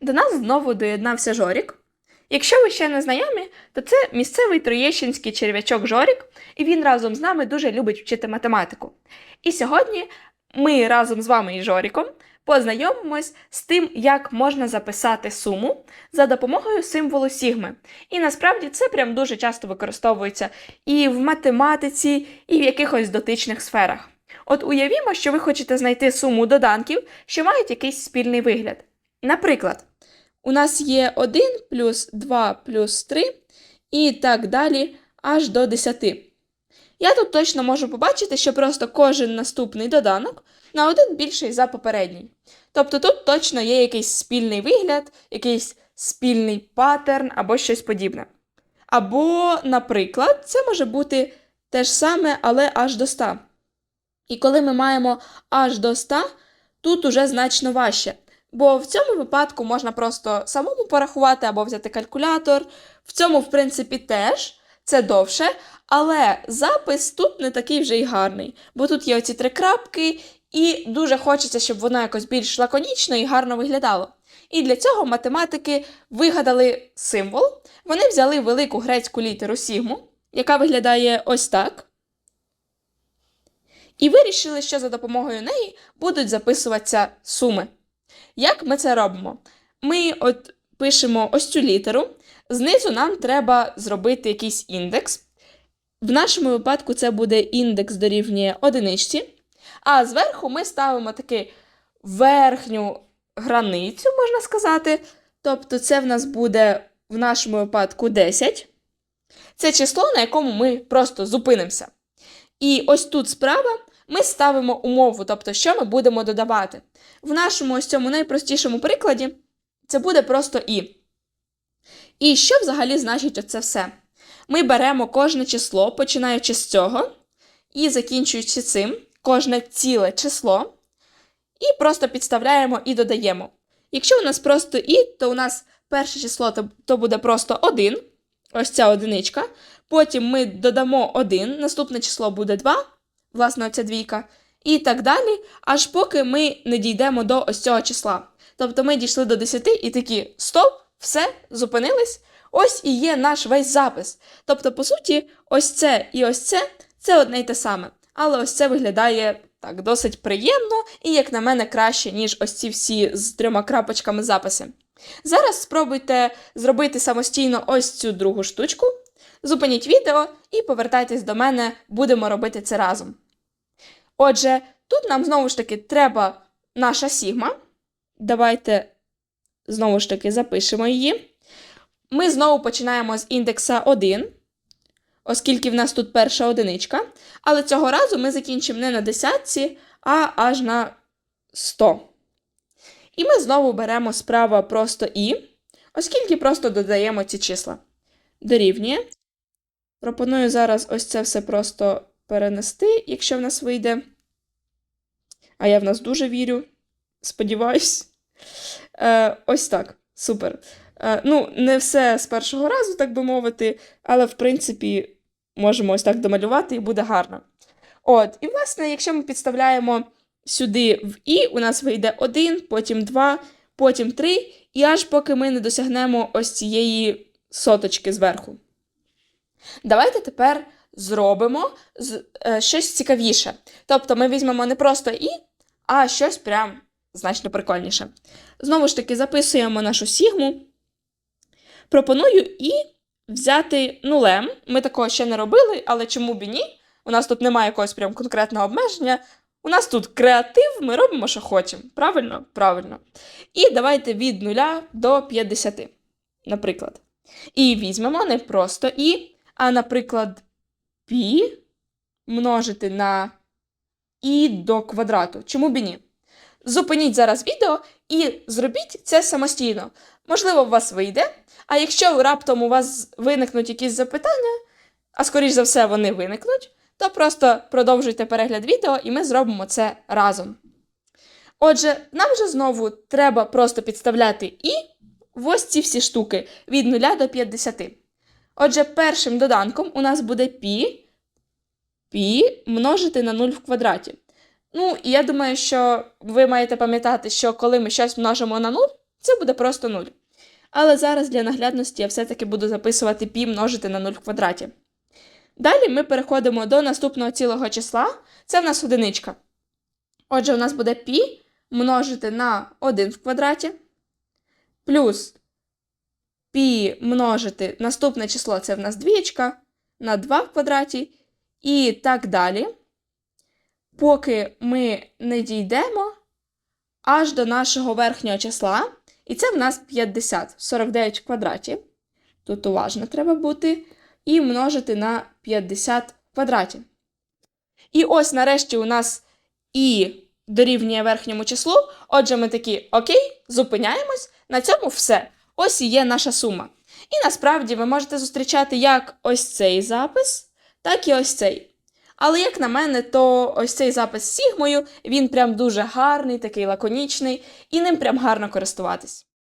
До нас знову доєднався Жорік. Якщо ви ще не знайомі, то це місцевий троєщинський черв'ячок Жорік, і він разом з нами дуже любить вчити математику. І сьогодні ми разом з вами і Жоріком познайомимось з тим, як можна записати суму за допомогою символу сігми. І насправді це прям дуже часто використовується і в математиці, і в якихось дотичних сферах. От уявімо, що ви хочете знайти суму доданків, що мають якийсь спільний вигляд. Наприклад, у нас є 1 плюс 2 плюс 3 і так далі аж до 10. Я тут точно можу побачити, що просто кожен наступний доданок на один більший за попередній. Тобто тут точно є якийсь спільний вигляд, якийсь спільний паттерн або щось подібне. Або, наприклад, це може бути те ж саме, але аж до 100. І коли ми маємо аж до 100, тут уже значно важче. Бо в цьому випадку можна просто самому порахувати або взяти калькулятор. В цьому, в принципі, теж це довше, але запис тут не такий вже й гарний, бо тут є оці три крапки, і дуже хочеться, щоб воно якось більш лаконічно і гарно виглядало. І для цього математики вигадали символ. Вони взяли велику грецьку літеру сігму, яка виглядає ось так. І вирішили, що за допомогою неї будуть записуватися суми. Як ми це робимо? Ми от пишемо ось цю літеру, знизу нам треба зробити якийсь індекс. В нашому випадку це буде індекс дорівнює одиничці, а зверху ми ставимо таки верхню границю, можна сказати. Тобто це в нас буде в нашому випадку 10. Це число, на якому ми просто зупинимося. І ось тут справа ми ставимо умову, тобто, що ми будемо додавати. В нашому ось цьому найпростішому прикладі це буде просто і. І що взагалі значить оце все? Ми беремо кожне число, починаючи з цього, і закінчуючи цим, кожне ціле число, і просто підставляємо і додаємо. Якщо у нас просто і, то у нас перше число то, буде просто 1, ось ця одиничка. Потім ми додамо 1, наступне число буде 2, власне, оця двійка, і так далі, аж поки ми не дійдемо до ось цього числа. Тобто ми дійшли до 10 і такі стоп, все, зупинились. Ось і є наш весь запис. Тобто, по суті, ось це і ось це це одне й те саме. Але ось це виглядає так досить приємно і, як на мене, краще, ніж ось ці всі з трьома крапочками записи. Зараз спробуйте зробити самостійно ось цю другу штучку. Зупиніть відео і повертайтесь до мене, будемо робити це разом. Отже, тут нам знову ж таки треба наша сігма. Давайте знову ж таки запишемо її. Ми знову починаємо з індекса 1, оскільки в нас тут перша одиничка. Але цього разу ми закінчимо не на десятці, а аж на 100. І ми знову беремо справа просто і, оскільки просто додаємо ці числа. Дорівнює. Пропоную зараз ось це все просто перенести, якщо в нас вийде. А я в нас дуже вірю. Сподіваюсь. Е, ось так. Супер. Е, ну, не все з першого разу, так би мовити, але, в принципі, можемо ось так домалювати і буде гарно. От, і, власне, якщо ми підставляємо сюди в І, у нас вийде 1, потім 2, потім 3, і аж поки ми не досягнемо ось цієї соточки зверху. Давайте тепер зробимо е, щось цікавіше. Тобто ми візьмемо не просто І, а щось прям значно прикольніше. Знову ж таки, записуємо нашу сігму. Пропоную і взяти нулем. Ми такого ще не робили, але чому б і ні? У нас тут немає якогось прям конкретного обмеження. У нас тут креатив, ми робимо, що хочемо. Правильно? Правильно. І давайте від 0 до 50, наприклад. І візьмемо не просто і, а, наприклад, пі множити на і до квадрату. Чому б і ні? Зупиніть зараз відео і зробіть це самостійно. Можливо, у вас вийде. А якщо раптом у вас виникнуть якісь запитання, а скоріш за все вони виникнуть, то просто продовжуйте перегляд відео і ми зробимо це разом. Отже, нам вже знову треба просто підставляти і в ось ці всі штуки від 0 до 50. Отже, першим доданком у нас буде пі, пі множити на 0 в квадраті. Ну, і я думаю, що ви маєте пам'ятати, що коли ми щось множимо на 0, Це буде просто 0. Але зараз для наглядності я все-таки буду записувати пі множити на 0 в квадраті. Далі ми переходимо до наступного цілого числа. Це в нас одиничка. Отже, у нас буде пі множити на 1 в квадраті, плюс пі множити наступне число це в нас двієчка, на 2 в квадраті, і так далі, поки ми не дійдемо аж до нашого верхнього числа, і це в нас 50, 49 в квадраті. Тут уважно треба бути, і множити на 50 в квадраті. І ось нарешті у нас і дорівнює верхньому числу. Отже, ми такі окей, зупиняємось. На цьому все. Ось і є наша сума. І насправді ви можете зустрічати як ось цей запис, так і ось цей. Але як на мене, то ось цей запис з сігмою, він прям дуже гарний, такий лаконічний, і ним прям гарно користуватись.